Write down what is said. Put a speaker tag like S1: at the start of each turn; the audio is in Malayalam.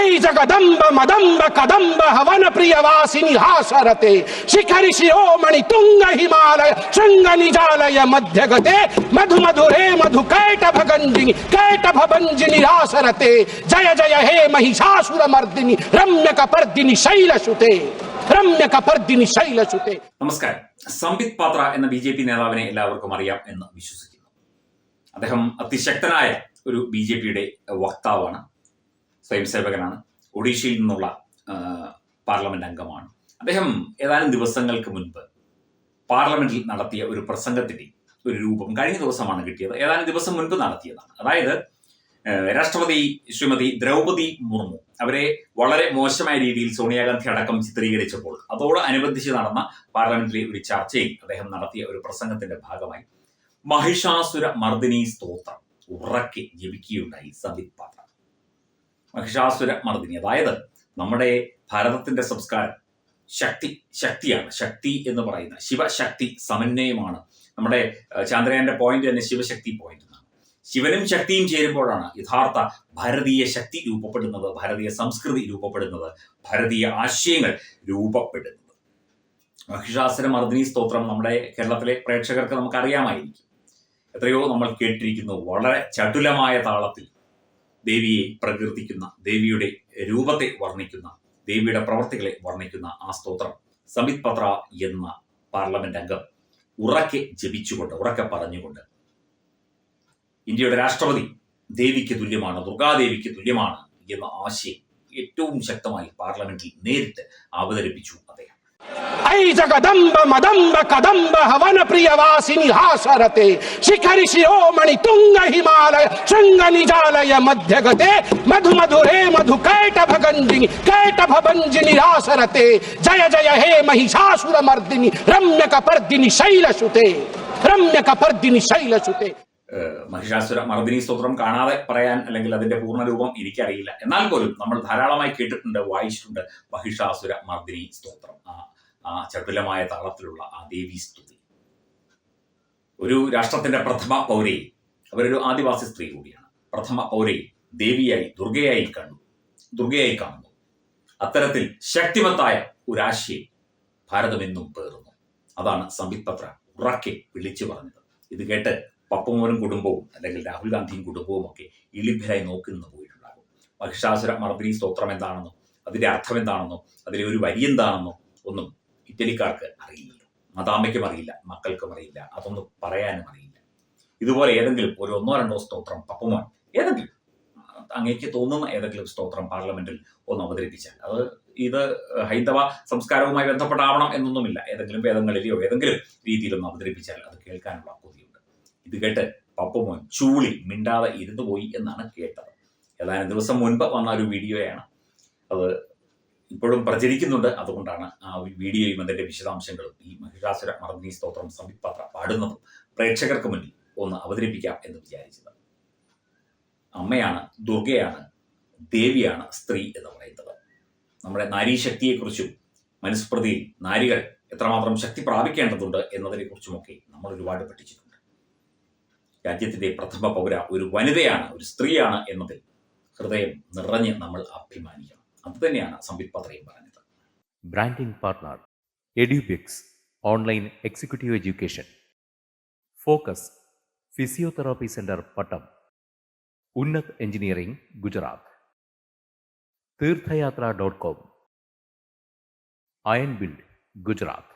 S1: ಜೈ ಜಗದಂಬ ಮದಂಬ ಕದಂಬ ಹವನ ಪ್ರಿಯ ವಾಸಿನಿ ಹಾಸರತೆ ಶಿಖರಿ ಶಿರೋಮಣಿ ತುಂಗ ಹಿಮಾಲಯ ಶೃಂಗ ನಿಜಾಲಯ ಮಧ್ಯಗತೆ ಮಧು ಮಧುರೇ ಮಧು ಕೈಟ ಭಗಂಜಿನಿ ಕೈಟ ಭಂಜಿನಿ ಹಾಸರತೆ ಜಯ ಜಯ ಹೇ ಮಹಿಷಾಸುರ ಮರ್ದಿನಿ ರಮ್ಯ ಕಪರ್ದಿನಿ ಶೈಲಸುತೆ രമ്യ കപർദിനി ശൈലസുത്തെ
S2: നമസ്കാരം സംബിത് പാത്ര എന്ന ബി ജെ പി നേതാവിനെ എല്ലാവർക്കും അറിയാം എന്ന് വിശ്വസിക്കുന്നു അദ്ദേഹം അതിശക്തനായ ഒരു ബി ജെ പിയുടെ വക്താവാണ് സ്വയംസേവകനാണ്. ഒഡീഷയിൽ നിന്നുള്ള പാർലമെന്റ് അംഗമാണ്. അദ്ദേഹം ഏതാനും ദിവസങ്ങൾക്ക് മുൻപ് പാർലമെന്റിൽ നടത്തിയ ഒരു പ്രസംഗത്തിന്റെ ഒരു രൂപം കഴിഞ്ഞ ദിവസമാണ് കിട്ടിയത്. ഏതാനും ദിവസം മുൻപ് നടത്തിയതാണ്. അതായത് രാഷ്ട്രപതി ശ്രീമതി ദ്രൗപതി മുർമു അവരെ വളരെ മോശമായ രീതിയിൽ സോണിയാഗാന്ധി അടക്കം ചിത്രീകരിച്ചപ്പോൾ അതോട് അനുബന്ധിച്ച് നടന്ന പാർലമെന്റിലെ ഒരു ചർച്ചയിൽ അദ്ദേഹം നടത്തിയ ഒരു പ്രസംഗത്തിന്റെ ഭാഗമായി മഹിഷാസുര മർദിനി സ്തോത്രം ഉറക്കെ ജപിക്കുകയുണ്ടായി സന്ദീപ് പാത്ര. മഹിഷാസുര മർദ്ദിനി അതായത് നമ്മുടെ ഭാരതത്തിന്റെ സംസ്കാരം ശക്തി ശക്തിയാണ്. ശക്തി എന്ന് പറയുന്ന ശിവശക്തി സമന്വയമാണ്. നമ്മുടെ ചന്ദ്രയാന്റെ പോയിന്റ് തന്നെ ശിവശക്തി പോയിന്റ് എന്നാണ്. ശിവനും ശക്തിയും ചേരുമ്പോഴാണ് യഥാർത്ഥ ഭാരതീയ ശക്തി രൂപപ്പെടുന്നത് ഭാരതീയ സംസ്കൃതി രൂപപ്പെടുന്നത് ഭാരതീയ ആശയങ്ങൾ രൂപപ്പെടുന്നത്. മഹിഷാസുര മർദ്ദിനി സ്തോത്രം നമ്മുടെ കേരളത്തിലെ പ്രേക്ഷകർക്ക് നമുക്കറിയാമായിരിക്കും. എത്രയോ നമ്മൾ കേട്ടിരിക്കുന്നു വളരെ ചടുലമായ താളത്തിൽ ദേവിയെ പ്രകീർത്തിക്കുന്ന ദേവിയുടെ രൂപത്തെ വർണിക്കുന്ന ദേവിയുടെ പ്രവർത്തികളെ വർണിക്കുന്ന ആ സ്തോത്രം. സമിത് പത്ര എന്ന പാർലമെന്റ് അംഗം ഉറക്കെ ജപിച്ചുകൊണ്ട് ഉറക്കെ പറഞ്ഞുകൊണ്ട് ഇന്ത്യയുടെ രാഷ്ട്രപതി ദേവിക്ക് തുല്യമാണ് ദുർഗാദേവിക്ക് തുല്യമാണ് എന്ന ആശയം ഏറ്റവും ശക്തമായി പാർലമെന്റിൽ നേരിട്ട് അവതരിപ്പിച്ചു അദ്ദേഹം.
S1: ऐ जगदम्ब मदम्ब कदम्ब हवन प्रिय वासिनी हासरते शिखरि शिरोमणि तुंग हिमालय शृंग निजालय मध्यगते। मधु मधुरे मधु कैटभ गंजिनी कैटभ भंजिनी हासरते जय जय हे महिषासुर मर्दिनी रम्य कपर्दिनी शैलसुते। रम्य कपर्दिनी शैलसुते।
S2: ഏഹ് മഹിഷാസുര മർദിനി സ്തോത്രം കാണാതെ പറയാൻ അല്ലെങ്കിൽ അതിന്റെ പൂർണരൂപം എനിക്കറിയില്ല. എന്നാൽ പോലും നമ്മൾ ധാരാളമായി കേട്ടിട്ടുണ്ട് വായിച്ചിട്ടുണ്ട് മഹിഷാസുര മർദിനി സ്തോത്രം. ആ ആ ചടുലമായ താളത്തിലുള്ള ആ ദേവി സ്തുതി. ഒരു രാഷ്ട്രത്തിന്റെ പ്രഥമ പൗരയെ അവരൊരു ആദിവാസി സ്ത്രീ കൂടിയാണ്. പ്രഥമ പൗരയെ ദേവിയായി ദുർഗയായി കണ്ടു. ദുർഗയായി കാണുന്നു. അത്തരത്തിൽ ശക്തിമത്തായ ഒരാശയം ഭാരതമെന്നും പേറുന്നു. അതാണ് സംബിത് പത്ര ഉറക്കെ വിളിച്ചു പറഞ്ഞത്. ഇത് കേട്ട് പപ്പമോനും കുടുംബവും അല്ലെങ്കിൽ രാഹുൽ ഗാന്ധിയും കുടുംബവും ഒക്കെ ഇളിഭരായി നോക്കി നിന്ന് പോയിട്ടുണ്ടാകും. മഹിഷാസുര മർദ്ദിനി സ്തോത്രം എന്താണെന്നോ അതിന്റെ അർത്ഥം എന്താണെന്നോ അതിലെ ഒരു വരി എന്താണെന്നോ ഒന്നും ഇറ്റലിക്കാർക്ക് അറിയില്ലല്ലോ. മതാമയ്ക്കും അറിയില്ല മക്കൾക്കും അറിയില്ല അതൊന്നും പറയാനും അറിയില്ല. ഇതുപോലെ ഏതെങ്കിലും ഒരു ഒന്നോ രണ്ടോ സ്തോത്രം പപ്പുമോൻ ഏതെങ്കിലും അങ്ങേക്ക് തോന്നുന്ന ഏതെങ്കിലും സ്തോത്രം പാർലമെന്റിൽ ഒന്ന് അവതരിപ്പിച്ചാൽ അത് ഇത് ഹൈന്ദവ സംസ്കാരവുമായി ബന്ധപ്പെട്ടാവണം എന്നൊന്നുമില്ല. ഏതെങ്കിലും വേദങ്ങളിലെയോ ഏതെങ്കിലും രീതിയിലൊന്ന് അവതരിപ്പിച്ചാൽ അത് കേൾക്കാനുള്ള കൊതിയുണ്ട്. ഇത് കേട്ട് പപ്പുമോൻ ചൂളി മിണ്ടാതെ ഇരുന്നു പോയി എന്നാണ് കേട്ടത്. ഏതാനും ദിവസം മുൻപ് വന്ന ഒരു വീഡിയോയാണ്. അത് ഇപ്പോഴും പ്രചരിക്കുന്നുണ്ട്. അതുകൊണ്ടാണ് ആ വീഡിയോയും അതിന്റെ വിശദാംശങ്ങളും ഈ മഹിഷാസുര മർദ്ദിനി സ്തോത്രം സമ്പിപ്പാത്ര പാത്ര പാടുന്നതും പ്രേക്ഷകർക്ക് മുന്നിൽ ഒന്ന് അവതരിപ്പിക്കാം എന്ന് വിചാരിച്ചത്. അമ്മയാണ് ദുർഗയാണ് ദേവിയാണ് സ്ത്രീ എന്ന് പറയുന്നത്. നമ്മുടെ നാരീശക്തിയെക്കുറിച്ചും മനുസ്മൃതിയിൽ നാരികൾ എത്രമാത്രം ശക്തി പ്രാപിക്കേണ്ടതുണ്ട് എന്നതിനെക്കുറിച്ചുമൊക്കെ നമ്മൾ ഒരുപാട് പഠിച്ചിട്ടുണ്ട്. രാജ്യത്തിന്റെ പ്രഥമ പൗര ഒരു വനിതയാണ് ഒരു സ്ത്രീയാണ് എന്നതിൽ ഹൃദയം നിറഞ്ഞ് നമ്മൾ അഭിമാനിക്കണം. അത് തന്നെയാണ് സംബിത് പത്രയും പറഞ്ഞത്.
S3: Branding partner Edubix online executive education focus physiotherapy centre Pattom Unnath engineering Gujarat തീർത്ഥയാത്ര dot com iron build Gujarat